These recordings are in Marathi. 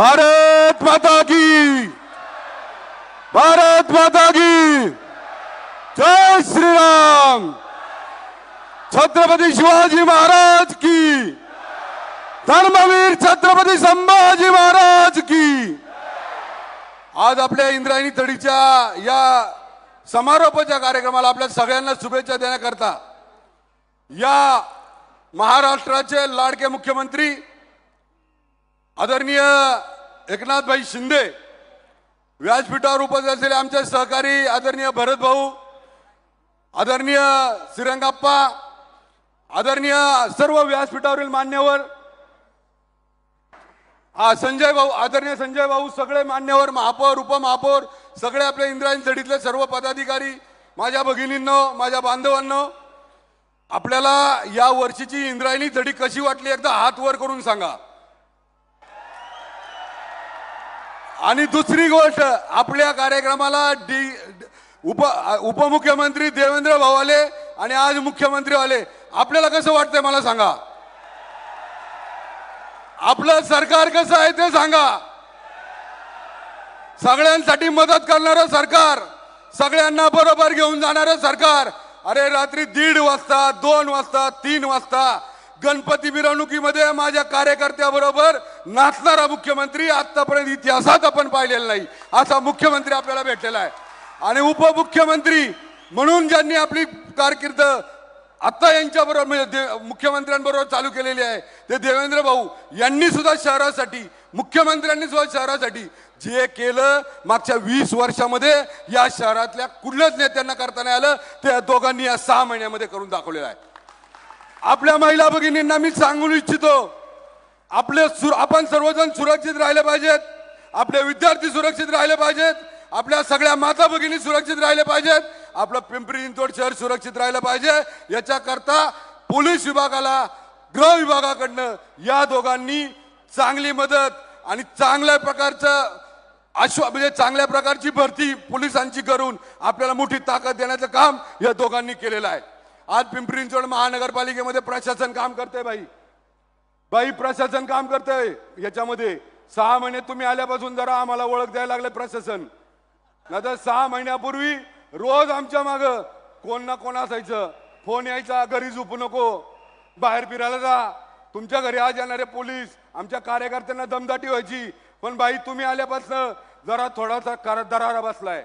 भारत माता की। भारत माता की। जय श्रीराम। छत्रपती शिवाजी महाराज की। धर्मवीर छत्रपती संभाजी महाराज की। आज आपल्या इंद्रायणी तडीच्या या समारोपाच्या कार्यक्रमाला आपल्या सगळ्यांना शुभेच्छा देण्याकरता या महाराष्ट्राचे लाडके मुख्यमंत्री आदरणीय एकनाथभाई शिंदे व्यासपीठावर उपस्थित असलेले आमचे सहकारी आदरणीय भरत भाऊ आदरणीय श्रीरंगाप्पा आदरणीय सर्व व्यासपीठावरील मान्यवर हा संजय भाऊ आदरणीय संजय भाऊ सगळे मान्यवर महापौर उपमहापौर सगळे आपल्या इंद्रायणी चढीतले सर्व पदाधिकारी माझ्या भगिनींनो माझ्या बांधवांनो आपल्याला या वर्षीची इंद्रायणी चढी कशी वाटली एकदा हात वर करून सांगा. आणि दुसरी गोष्ट आपल्या कार्यक्रमाला डी उप उपमुख्यमंत्री देवेंद्र भाऊ आले आणि आज मुख्यमंत्री आले आपल्याला कसं वाटतंय मला सांगा? आपलं सरकार कसं आहे ते सांगा. सगळ्यांसाठी मदत करणारं सरकार सगळ्यांना बरोबर घेऊन जाणारं सरकार. अरे रात्री दीड वाजता दोन वाजता तीन वाजता गणपती मिरवणुकीमध्ये माझ्या कार्यकर्त्याबरोबर नाचणारा मुख्यमंत्री आतापर्यंत इतिहासात आपण पाहिलेला नाही असा मुख्यमंत्री आपल्याला भेटलेला आहे. आणि उपमुख्यमंत्री म्हणून ज्यांनी आपली कारकीर्द आत्ता यांच्याबरोबर म्हणजे दे- मुख्यमंत्र्यांबरोबर चालू केलेली आहे ते देवेंद्र भाऊ यांनी सुद्धा शहरासाठी मुख्यमंत्र्यांनी सुद्धा शहरासाठी जे केलं मागच्या वीस वर्षामध्ये या शहरातल्या कुठल्याच नेत्यांना करता नाही आलं ते दोघांनी या सहा महिन्यामध्ये करून दाखवलेलं आहे. आपल्या महिला भगिनींना मी सांगू इच्छितो आपले आपण सर्वजण सुरक्षित राहिले पाहिजेत आपले विद्यार्थी सुरक्षित राहिले पाहिजेत आपल्या सगळ्या माता भगिनी सुरक्षित राहिले पाहिजेत आपलं पिंपरी चिंचवड शहर सुरक्षित राहिलं पाहिजे. याच्याकरता पोलीस विभागाला गृह विभागाकडनं या दोघांनी चांगली मदत आणि चांगल्या प्रकारचं आश्वा म्हणजे चांगल्या प्रकारची भरती पोलिसांची करून आपल्याला मोठी ताकद देण्याचं काम या दोघांनी केलेलं आहे. आज पिंपरी चिंचवड महानगरपालिकेमध्ये प्रशासन काम करते बाई. बाई प्रशासन काम करतंय. याच्यामध्ये सहा महिने तुम्ही आल्यापासून जरा आम्हाला ओळख द्यायला लागले प्रशासन. नाही सहा महिन्यापूर्वी रोज आमच्या माग कोण ना कोण असायचं. फोन यायचा घरी झोपू नको. बाहेर फिरायला जा. तुमच्या घरी आज येणारे पोलीस आमच्या कार्यकर्त्यांना दमदाटी व्हायची. पण बाई तुम्ही आल्यापासून जरा थोडासा दरारा बसलाय.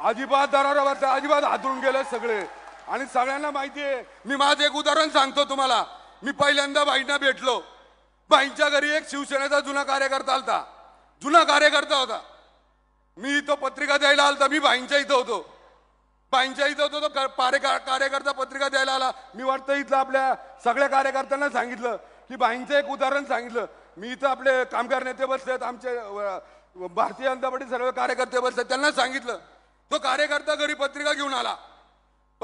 अजिबात दरारा बसला अजिबात हातून गेले सगळे. आणि सगळ्यांना माहिती आहे मी माझं एक उदाहरण सांगतो तुम्हाला. मी पहिल्यांदा बाईंना भेटलो. बाईंच्या घरी एक शिवसेनेचा जुना कार्यकर्ता आलता. जुना कार्यकर्ता होता. मी इथं पत्रिका द्यायला आलता. मी बाईंच्या इथं होतो. बाईंच्या इथं होतो तो क- पारे- कार्यकर्ता पत्रिका द्यायला आला. मी वाटतं इथलं आपल्या सगळ्या कार्यकर्त्यांना सांगितलं. की बाईंचं एक उदाहरण सांगितलं. मी इथं आपले कामगार नेते बसलेत आमचे भारतीय जनता पार्टी सर्व कार्यकर्ते बसलेत त्यांना सांगितलं. तो कार्यकर्ता घरी पत्रिका घेऊन आला.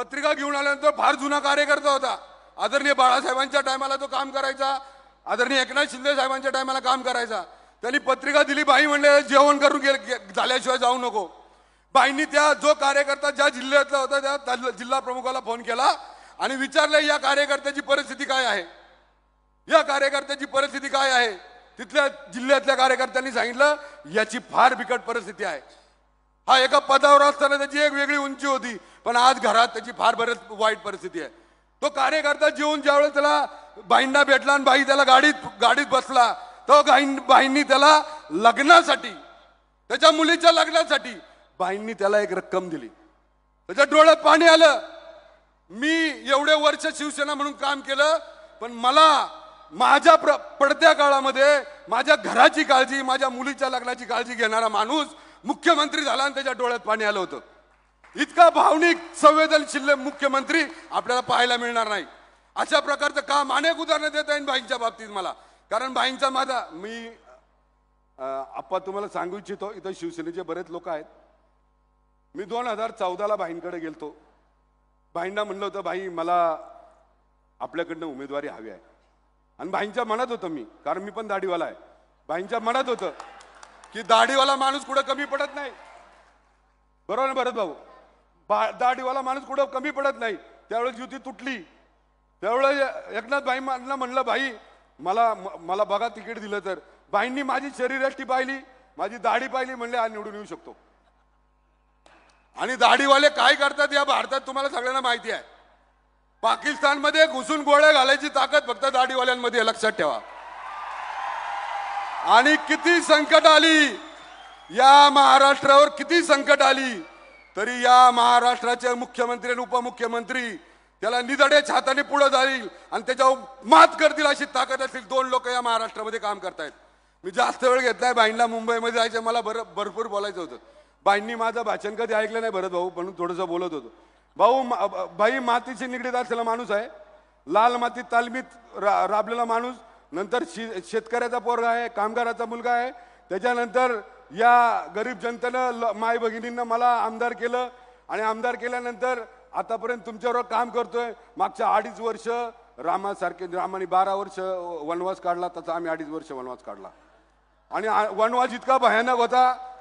पत्रिका घेऊन आल्यानंतर फार जुना कार्यकर्ता होता. आदरणीय बाळासाहेबांच्या टायमाला तो काम करायचा. आदरणीय एकनाथ शिंदे साहेबांच्या टायमाला काम करायचा. त्यांनी पत्रिका दिली बाई म्हणले जेवण करून गेले झाल्याशिवाय जाऊ नको. बाईंनी त्या जो कार्यकर्ता ज्या जिल्ह्यातला होता त्या त्या जिल्हा प्रमुखाला फोन केला आणि विचारलं या कार्यकर्त्याची परिस्थिती काय आहे? या कार्यकर्त्याची परिस्थिती काय आहे? तिथल्या जिल्ह्यातल्या कार्यकर्त्यांनी सांगितलं याची फार बिकट परिस्थिती आहे. हा एका पदावर असताना त्याची एक वेगळी उंची होती पण आज घरात त्याची फार बरेच वाईट परिस्थिती आहे. तो कार्यकर्ता जेवून ज्यावेळेस त्याला बाईंना भेटला आणि बाई त्याला गाडीत गाडीत बसला तो बाईंनी त्याला लग्नासाठी त्याच्या मुलीच्या लग्नासाठी बाईंनी त्याला एक रक्कम दिली. त्याच्या डोळ्यात पाणी आलं. मी एवढे वर्ष शिवसेना म्हणून काम केलं पण मला माझ्या प्र पडत्या काळामध्ये माझ्या घराची काळजी माझ्या मुलीच्या लग्नाची काळजी घेणारा माणूस मुख्यमंत्री झाला आणि त्याच्या डोळ्यात पाणी आलं होतं. इतका भावनिक संवेदनशील मुख्यमंत्री आपल्याला पाहायला मिळणार नाही. अशा प्रकारचं काम अनेक उदाहरणं देता येईल भाईंच्या बाबतीत मला. कारण बाईंचा माझा मी आप्पा तुम्हाला सांगू इच्छितो इथं शिवसेनेचे बरेच लोक आहेत. मी दोन हजार चौदाला बाईंकडे गेलतो. बाईंना म्हणलं होतं बाई मला आपल्याकडनं उमेदवारी हवी आहे. आणि भाईंच्या मनात होतं मी कारण मी पण दाढीवाला आहे. भाईंच्या मनात होतं की दाढीवाला माणूस कुठं कमी पडत नाही. बरोबर ना भरत भाऊ? बा दाढीवाला माणूस कुठं कमी पडत नाही. त्यावेळेस युती तुटली. त्यावेळेस एकनाथ भाई म्हणलं म्हणलं भाई मला मला बघा तिकीट दिलं तर. बाईंनी माझी शरीराष्टी पाहिली माझी दाढी पाहिली म्हणले हा निवडून येऊ शकतो. आणि दाढीवाले काय करतात या भारतात तुम्हाला सगळ्यांना माहिती आहे. पाकिस्तानमध्ये घुसून गोळ्या घालायची ताकद फक्त दाढीवाल्यांमध्ये लक्षात ठेवा. आणि किती संकट आली? या महाराष्ट्रावर किती संकट आली? तरी या महाराष्ट्राचे मुख्यमंत्री आणि उपमुख्यमंत्री त्याला निदडे छाताने पुढे जाईल आणि त्याच्यावर मात करतील अशी ताकद असतील दोन लोक या महाराष्ट्रामध्ये काम करतायत. मी जास्त वेळ घेतलाय बाईंना मुंबईमध्ये जायचं मला भर भरपूर बोलायचं होतं. बाईंनी माझं भाषण कधी ऐकलं नाही भरत भाऊ म्हणून थोडंसं बोलत होतो. भाऊ मा- बाई मातीशी निगडीत असलेला माणूस आहे. लाल मातीत तालमीत रा राबलेला माणूस. नंतर शे- शेतकऱ्याचा पोरगा आहे कामगाराचा मुलगा आहे. त्याच्यानंतर या गरीब जनतेनं ल- माय भगिनींना मला आमदार केलं आणि आमदार केल्यानंतर आतापर्यंत तुमच्याबरोबर काम करतोय. मागच्या अडीच वर्ष रामासारखे रामाने बारा वर्ष वनवास काढला तसा आम्ही अडीच वर्ष वनवास काढला. आणि वनवास इतका भयानक होता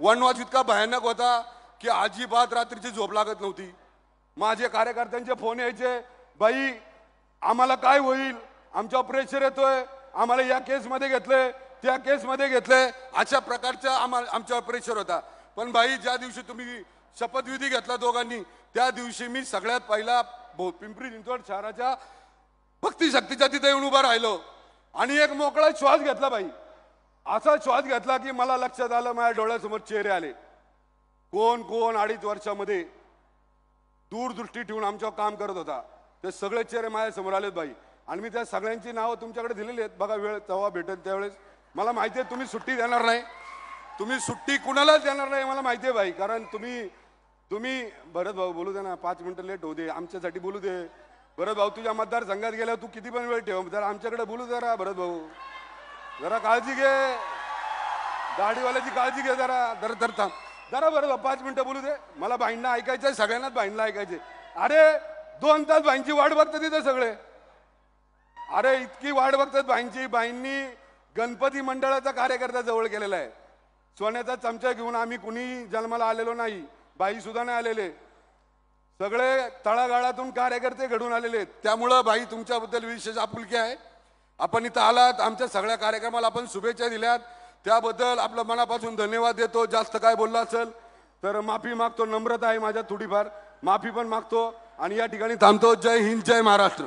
वनवास इतका भयानक होता की अजिबात रात्रीची झोप लागत नव्हती. माझे कार्यकर्त्यांचे फोन यायचे बाई आम्हाला काय होईल? आमच्या प्रेशर येतोय. आम्हाला या केसमध्ये घेतलंय. त्या केसमध्ये घेतलंय. अशा प्रकारचा आम्हाला आमच्यावर प्रेशर होता. पण बाई ज्या दिवशी तुम्ही शपथविधी घेतला दोघांनी त्या दिवशी मी सगळ्यात पहिला पिंपरी चिंचवड शहराच्या भक्तीशक्तीच्या तिथे येऊन उभा राहिलो. आणि एक मोकळा श्वास घेतला बाई असा श्वास घेतला की मला लक्षात आलं माझ्या डोळ्यासमोर चेहरे आले. कोण कोण अडीच वर्षामध्ये दूरदृष्टी ठेवून आमच्यावर काम करत होता. ते सगळे चेहरे माझ्यासमोर आलेत बाई आणि मी त्या सगळ्यांची नावं तुमच्याकडे दिलेली आहेत. बघा वेळ तेव्हा भेटेल त्यावेळेस. मला माहिती आहे तुम्ही सुट्टी देणार नाही. तुम्ही सुट्टी कुणालाच देणार नाही मला माहिती आहे भाई. कारण तुम्ही तुम्ही भरत भाऊ बोलू दे ना पाच मिनटं लेट होऊ दे. आमच्यासाठी बोलू दे. भरत भाऊ तुझ्या मतदारसंघात गेल्यावर तू किती पण वेळ ठेव. जरा आमच्याकडे बोलू जरा भरत भाऊ. जरा काळजी घे. दाढीवाल्याची काळजी घे जरा. जरा तर थांब. जरा बरं भाऊ, पाच मिनटं बोलू दे. मला बाईंना ऐकायचंय सगळ्यांनाच बाईंना ऐकायचे अरे दोन तास बाईंची वाट बघतात तिथे सगळे. अरे इतकी वाट बघतात बाईंची बाईंनी गणपती मंडळाचा कार्यकर्ता जवळ केलेला आहे. सोन्याचा चमचा घेऊन आम्ही कुणी जन्माला आलेलो नाही. बाई सुद्धा नाही आलेले. सगळे तळागाळातून कार्यकर्ते घडून आलेले आहेत. त्यामुळं भाई तुमच्याबद्दल विशेष आपुलकी आहे. आपण इथं आलात आमच्या सगळ्या कार्यक्रमाला आपण शुभेच्छा दिल्यात. त्याबद्दल आपलं मनापासून धन्यवाद देतो. जास्त काय बोलला असेल तर माफी मागतो. नम्रता आहे माझ्या थोडीफार. माफी पण मागतो. आणि या ठिकाणी थांबतो. जय हिंद जय महाराष्ट्र.